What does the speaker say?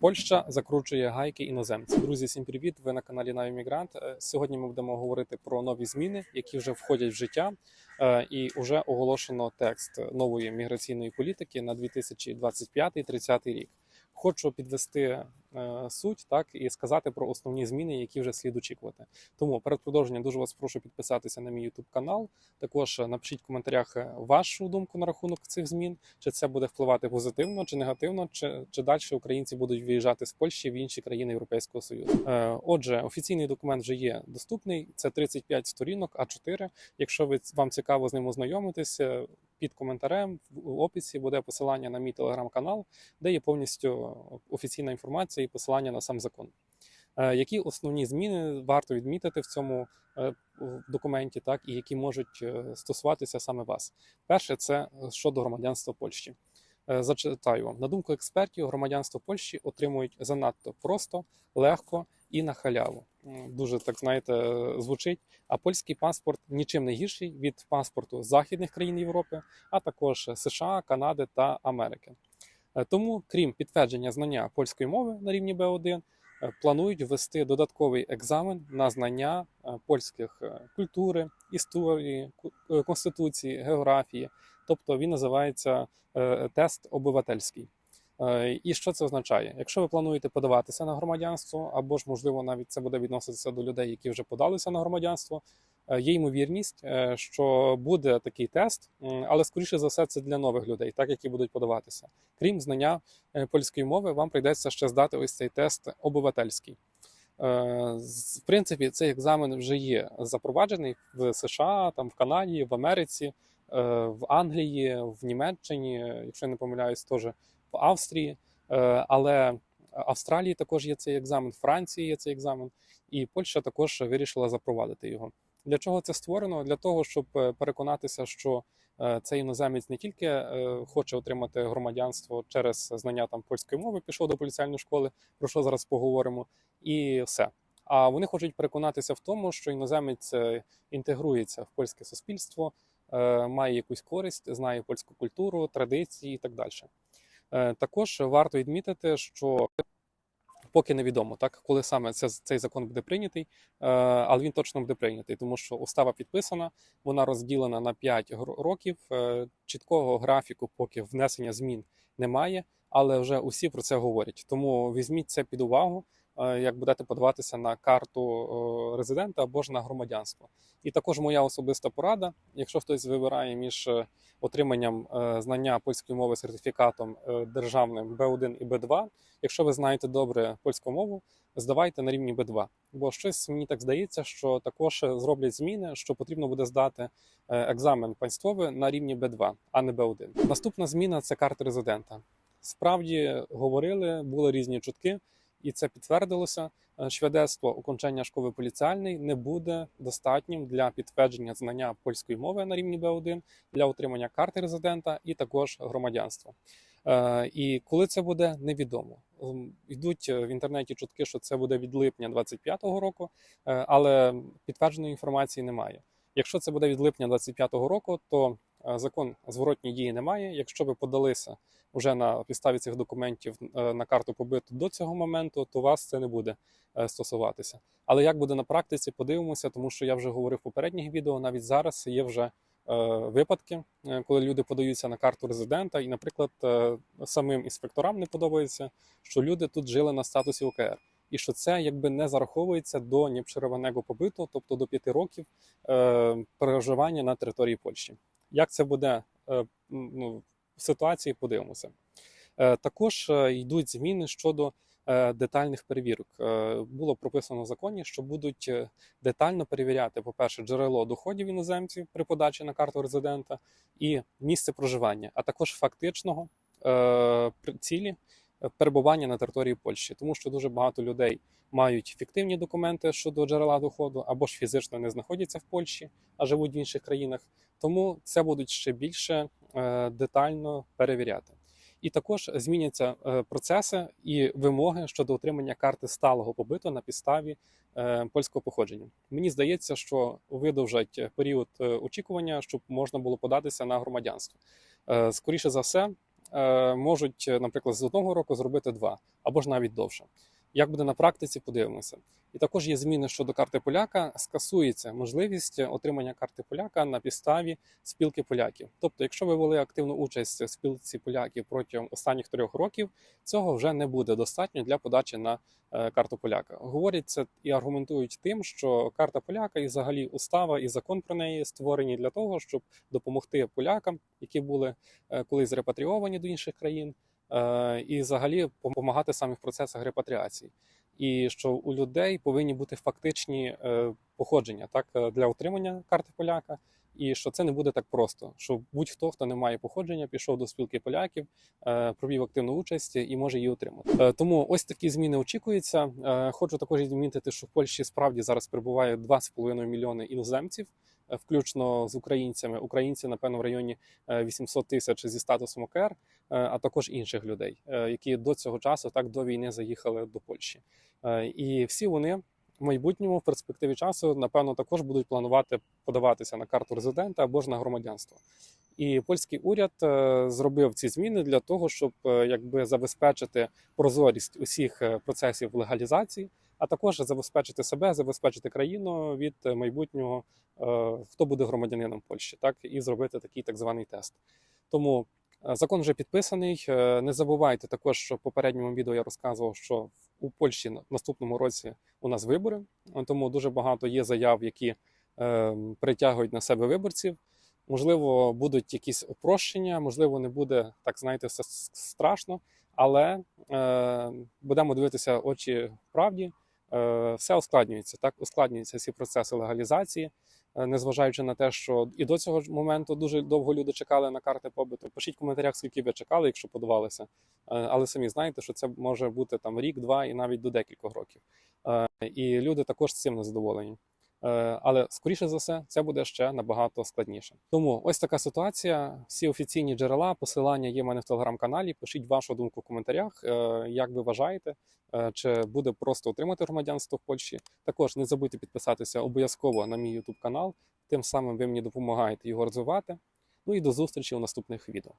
Польща закручує гайки іноземців. Друзі, всім привіт! Ви на каналі Навімігрант. Е, Сьогодні ми будемо говорити про нові зміни, які вже входять в життя, Е, і вже оголошено текст нової міграційної політики на 2025-30 рік. Хочу підвести суть так і сказати про основні зміни, які вже слід очікувати. Тому перед продовженням дуже вас прошу підписатися на мій YouTube канал. Також е, напишіть в коментарях е, вашу думку на рахунок цих змін, чи це буде впливати позитивно чи негативно, чи, чи далі українці будуть виїжджати з Польщі в інші країни Європейського Союзу. Е, Отже, офіційний документ вже є доступний. Це 35 сторінок А4. Якщо ви вам цікаво з ним ознайомитися, під коментарем в описі буде посилання на мій телеграм-канал, де є повністю офіційна інформація і посилання на сам закон. Е, Які основні зміни варто відмітити в цьому е, документі, так і які можуть е, стосуватися саме вас? Перше, це щодо громадянства Польщі. Зачитаю вам на думку експертів, громадянство Польщі отримують занадто просто, легко і на халяву. Дуже так знаєте, е, звучить. А польський паспорт нічим не гірший від паспорту західних країн Європи, а також США, Канади та Америки. Е, Тому, крім підтвердження знання польської мови на рівні Б1, е, планують ввести додатковий екзамен на знання е, польських е, культури, історії, е, конституції, географії. Тобто він називається е, тест обивательський. Е, І що це означає? Якщо ви плануєте подаватися на громадянство, або ж можливо навіть це буде відноситися до людей, які вже подалися на громадянство, е, є ймовірність, е, що буде такий тест, але скоріше за все це для нових людей, так які будуть подаватися. Крім знання польської мови, вам прийдеться ще здати ось цей тест обивательський. В принципі, цей екзамен вже є запроваджений в США, там в Канаді, в Америці, в Англії, в Німеччині, якщо я не помиляюсь, теж в Австрії. Е, Але Австралії також є цей екзамен, Франції є цей екзамен, і Польща також вирішила запровадити його. Для чого це створено? Для того, щоб е, переконатися, що е, цей іноземець не тільки хоче отримати громадянство через знання там польської мови, пішов до поліціальної школи, про що зараз поговоримо, і все. А вони хочуть переконатися в тому, що іноземець інтегрується в польське суспільство, має якусь користь, знає польську культуру, традиції і так далі. Е, Також варто відмітити, що поки невідомо, так коли саме це, цей закон буде прийнятий, е, але він точно буде прийнятий, тому що устава підписана, вона розділена на 5 гро- років. е, Чіткого графіку, поки внесення змін немає, але вже усі про це говорять. Тому візьміть це під увагу, як будете подаватися на карту е, резидента або ж на громадянство. І також моя особиста порада: якщо хтось вибирає між е, отриманням е, знання польської мови сертифікатом е, державним B1 і B2, якщо ви знаєте добре польську мову, здавайте на рівні B2. Бо щось мені так здається, що також зроблять зміни, що потрібно буде здати е, екзамен панськовий на рівні B2, а не B1. Наступна зміна це карта резидента. Справді говорили, були різні чутки, і це підтвердилося. Е, Шведецтво окончання школи поліціальної не буде достатнім для підтвердження знання польської мови на рівні B1 для отримання карти резидента і також громадянства. Е, І коли це буде, невідомо. Йдуть е, в інтернеті чутки, що це буде від липня 25-го року, але підтвердженої інформації немає. Якщо це буде від липня 25-го року, то закон зворотній дії немає. Якщо ви подалися вже на підставі цих документів е, на карту побиту до цього моменту, то вас це не буде е, стосуватися. Але як буде на практиці, подивимося, тому що я вже говорив в попередніх відео. Навіть зараз є вже е, випадки, коли люди подаються на карту резидента, і, наприклад, самим інспекторам не подобається, що люди тут жили на статусі ОКР. І що це якби не зараховується до непшированого побиту, тобто до п'яти років е, проживання на території Польщі. Як це буде е, ну, ситуації, подивимося. Е, також е, йдуть зміни щодо е, детальних перевірок. Було прописано в законі, що будуть детально перевіряти, по-перше, джерело доходів іноземців при подачі на карту резидента і місце проживання, а також фактичного цілі перебування на території Польщі, тому що дуже багато людей мають фіктивні документи щодо джерела доходу або ж фізично не знаходяться в Польщі, а живуть в інших країнах. Тому це будуть ще більше детально перевіряти. І також зміняться е, процеси і вимоги щодо отримання карти сталого побиту на підставі е, польського походження. Мені здається, що видовжать період е, очікування, щоб можна було податися на громадянство. Е, Скоріше за все, е, можуть, е, наприклад, з одного року зробити два або ж навіть довше. Як буде на практиці, подивимося. І також є зміни щодо карти поляка. Скасується можливість отримання карти поляка на підставі спілки поляків. Тобто, якщо ви вели активну участь в спілці поляків протягом останніх трьох років, цього вже не буде достатньо для подачі на е, карту поляка. Говорять це і аргументують тим, що карта поляка і взагалі устава і закон про неї створені для того, щоб допомогти полякам, які були е, колись репатріовані до інших країн, і взагалі допомагати саме в процесах репатріації. І що у людей повинні бути фактичні е, походження так е, для отримання карти поляка, і що це не буде так просто. Що будь-хто, хто не має походження, пішов до спілки поляків, е, провів активну участь і може її отримати. Е, Тому ось такі зміни очікуються. Е, Хочу також відмітити, що в Польщі справді зараз перебуває 2,5 мільйони іноземців. Е, Включно з українцями, українці напевно в районі е, 800 тисяч зі статусом ОКР, е, а також інших людей, е, які до цього часу так до війни заїхали до Польщі. Е, І всі вони в майбутньому в перспективі часу напевно також будуть планувати подаватися на карту резидента або ж на громадянство. І польський уряд е, зробив ці зміни для того, щоб е, якби забезпечити прозорість усіх е, процесів легалізації, а також забезпечити себе, забезпечити країну від майбутнього, хто буде громадянином Польщі, так і зробити такий так званий тест. Тому закон вже підписаний. Не забувайте також, що в попередньому відео я розказував, що у Польщі в наступному році у нас вибори, тому дуже багато є заяв, які е, притягують на себе виборців. Можливо, будуть якісь опрощення, можливо, не буде так, знаєте, все страшно, але е, будемо дивитися очі правді. Е, все ускладнюється. Так ускладнюються всі процеси легалізації, незважаючи на те, що і до цього моменту дуже довго люди чекали на карти побиту. Пишіть в коментарях, скільки ви чекали, якщо подавалися. Е, але самі знаєте, що це може бути там рік, два і навіть до декількох років. Е, і люди також з цим не задоволені. Е, Але скоріше за все, це буде ще набагато складніше. Тому ось така ситуація. Всі офіційні джерела, посилання є в мене в телеграм-каналі. Пишіть вашу думку в коментарях. е, Як ви вважаєте, е, чи буде просто отримати громадянство в Польщі? Також не забудьте підписатися обов'язково на мій YouTube канал. Тим самим ви мені допомагаєте його розвивати. Ну і до зустрічі у наступних відео.